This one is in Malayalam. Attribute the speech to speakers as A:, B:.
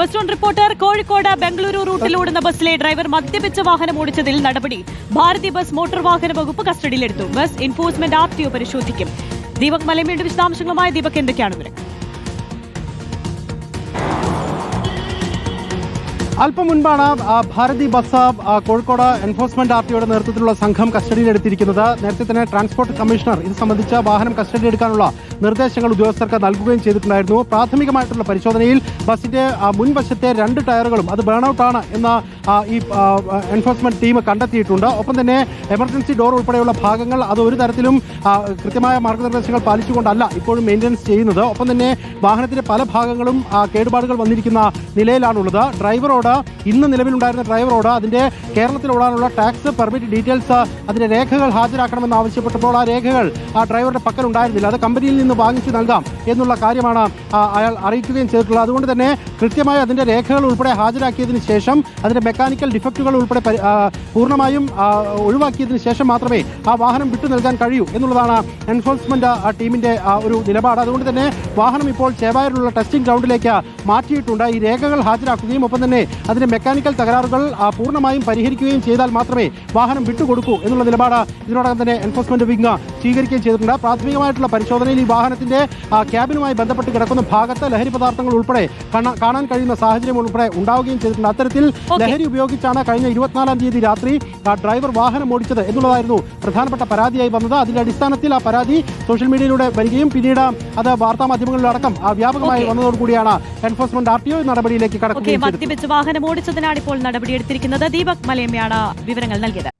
A: First on reporter Kozhikode Bengaluru റൂട്ടിൽ ഓടുന്ന ബസ്സിലെ ഡ്രൈവർ മദ്യപിച്ച വാഹനം ഓടിച്ചതിൽ നടപടി. ഭാരതി ബസ് മോട്ടോർ വാഹന വകുപ്പ് കസ്റ്റഡിയിലെടുത്തു. ബസ് എൻഫോഴ്സ്മെന്റ് ആർ പരിശോധിക്കും. ദീപക് മലമേട് വിശദാംശങ്ങളുമായി. ദീപക് എന്തൊക്കെയാണ് വിവരങ്ങൾ
B: അല്പം മുൻപാണ് Bharathi bus Kozhikode enforcement R നേതൃത്വത്തിലുള്ള സംഘം കസ്റ്റഡിയിലെടുത്തിരിക്കുന്നത്. നേരത്തെ തന്നെ ട്രാൻസ്പോർട്ട് കമ്മീഷണർ ഇത് സംബന്ധിച്ച വാഹനം കസ്റ്റഡിയെടുക്കാനുള്ള നിർദ്ദേശങ്ങൾ ഉദ്യോഗസ്ഥർക്ക് നൽകുകയും ചെയ്തിട്ടുണ്ടായിരുന്നു. പ്രാഥമികമായിട്ടുള്ള പരിശോധനയിൽ ബസിന്റെ മുൻവശത്തെ രണ്ട് ടയറുകളും അത് ബേൺഔട്ട് ആണ് എന്ന് ഈ എൻഫോഴ്സ്മെന്റ് ടീം കണ്ടെത്തിയിട്ടുണ്ട്. ഒപ്പം തന്നെ എമർജൻസി ഡോർ ഉൾപ്പെടെയുള്ള ഭാഗങ്ങൾ അത് ഒരു തരത്തിലും കൃത്യമായ മാർഗനിർദ്ദേശങ്ങൾ പാലിച്ചുകൊണ്ടല്ല ഇപ്പോഴും മെയിന്റനൻസ് ചെയ്യുന്നത്. ഒപ്പം തന്നെ വാഹനത്തിന്റെ പല ഭാഗങ്ങളും കേടുപാടുകൾ വന്നിരിക്കുന്ന നിലയിലാണുള്ളത്. ഡ്രൈവറോട് ഇന്ന് നിലവിലുണ്ടായിരുന്ന ഡ്രൈവറോട് അതിന്റെ കേരളത്തിൽ ഓടാനുള്ള ടാക്സ് പെർമിറ്റ് ഡീറ്റെയിൽസ് അതിന്റെ രേഖകൾ ഹാജരാക്കണമെന്ന് ആവശ്യപ്പെട്ടപ്പോൾ ആ രേഖകൾ ആ ഡ്രൈവറുടെ പക്കൽ ഉണ്ടായിരുന്നില്ല. അത് കമ്പനിയിൽ നിന്ന് വാങ്ങിച്ചു നൽകാം എന്നുള്ള കാര്യമാണ് അയാൾ അറിയിക്കുകയും ചെയ്തിട്ടുള്ളത്. അതുകൊണ്ട് തന്നെ കൃത്യമായി അതിന്റെ രേഖകൾ ഉൾപ്പെടെ ഹാജരാക്കിയതിന് ശേഷം അതിന്റെ മെക്കാനിക്കൽ ഡിഫക്റ്റുകൾ ഉൾപ്പെടെ പൂർണമായും ഒഴിവാക്കിയതിന് ശേഷം മാത്രമേ ആ വാഹനം വിട്ടു നൽകാൻ കഴിയൂ എന്നുള്ളതാണ് എൻഫോഴ്സ്മെന്റ് ടീമിന്റെ ഒരു നിലപാട്. അതുകൊണ്ട് തന്നെ വാഹനം ഇപ്പോൾ ചേവായൂരിലുള്ള ടെസ്റ്റിംഗ് ഗ്രൗണ്ടിലേക്ക് മാറ്റിയിട്ടുണ്ട്. ഈ രേഖകൾ ഹാജരാക്കുകയും ഒപ്പം തന്നെ അതിന്റെ മെക്കാനിക്കൽ തകരാറുകൾ പൂർണമായും പരിഹരിക്കുകയും ചെയ്താൽ മാത്രമേ വാഹനം വിട്ടുകൊടുക്കൂ എന്നുള്ള നിലപാട് ഇതിനോടകം തന്നെ എൻഫോഴ്സ്മെന്റ് വിങ് സ്വീകരിക്കുകയും ചെയ്തിട്ടുണ്ട്. പ്രാഥമികമായിട്ടുള്ള പരിശോധനയിൽ ഈ വാഹനത്തിന്റെ ക്യാബിനുമായി ബന്ധപ്പെട്ട് കിടക്കുന്ന ഭാഗത്ത് ലഹരി പദാർത്ഥങ്ങൾ ഉൾപ്പെടെ കാണാൻ കഴിയുന്ന സാഹചര്യം ഉൾപ്പെടെ ഉണ്ടാവുകയും ചെയ്തിട്ടുണ്ട്. അത്തരത്തിൽ ലഹരി ഉപയോഗിച്ചാണ് കഴിഞ്ഞ ഇരുപത്തിനാലാം തീയതി രാത്രി ആ, ഡ്രൈവർ വാഹനം ഓടിച്ചത് എന്നുള്ളതായിരുന്നു പ്രധാനപ്പെട്ട പരാതിയായി വന്നത്. അതിന്റെ അടിസ്ഥാനത്തിൽ ആ പരാതി സോഷ്യൽ മീഡിയയിലൂടെ വരികയും പിന്നീട് അത് വാർത്താ മാധ്യമങ്ങളിലടക്കം ആ, വ്യാപകമായി. വന്നതോടുകൂടിയാണ് എൻഫോഴ്സ്മെന്റ് ആർ ടി ഒ നടപടിയിലേക്ക്
A: കടക്കുന്നത്
B: കടക്കുകയും ചെയ്തത്
A: മദ്യപിച്ച് വാഹനം ഓടിച്ചതിനാണ് ഇപ്പോൾ നടപടിയെടുത്തിരിക്കുന്നത് ദീപക് മലയമ്മയാണ് വിവരങ്ങൾ നൽകിയത്.